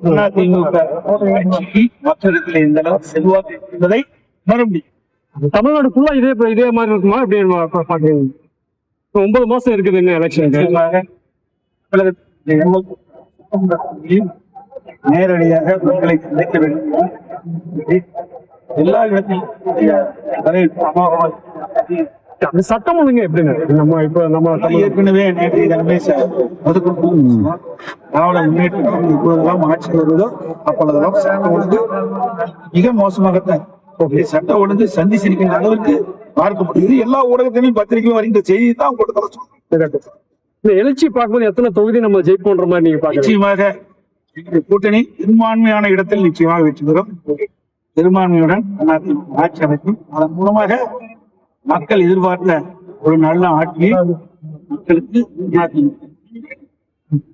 அதிமுக கட்சிக்கு இந்த எந்த அளவு செல்வாக்கு என்பதை உணர முடியும் தமிழ்நாடு ஃபுல்லா இதே இதே மாதிரி இருக்குமா எப்படி பாக்குறீங்க இப்போ ஒன்பது மாசம் இருக்குது இன்னும் எலெக்ஷனுக்கு நேரடியாக மக்களை சந்திக்க வேண்டும் எல்லா இடத்திலும் சட்டம் ஒழுங்கு எப்படிங்க? நம்ம இப்ப நம்ம ஏற்கனவே நேற்றைய தினமே பொதுக்குழு திராவிட முன்னேற்ற கழகம் எப்பொழுதெல்லாம் ஆட்சி வருவதோ அப்பொழுதெல்லாம் சட்ட ஒழுங்கு மிக மோசமாகத்தான் ஓகே. சட்ட ஒழுங்கு சந்தி சிரிக்கின்ற அளவுக்கு பார்க்கப்படுகிறது எல்லா ஊடகத்திலையும் பத்திரிகையும் வருகின்ற செய்தி தான் கொடுத்து இந்த எழுச்சி பார்க்கும்போது எத்தனை தொகுதி நம்ம ஜெயிப்போன்ற மாதிரி நீங்க நிச்சயமாக கூட்டணி பெரும்பான்மையான இடத்தில் நிச்சயமாக வெற்றி பெறும். பெரும்பான்மையுடன் ஆட்சி அமைக்கும். அதன் மூலமாக மக்கள் எதிர்பார்த்த ஒரு நல்ல ஆட்சியை மக்களுக்கு அதிமுக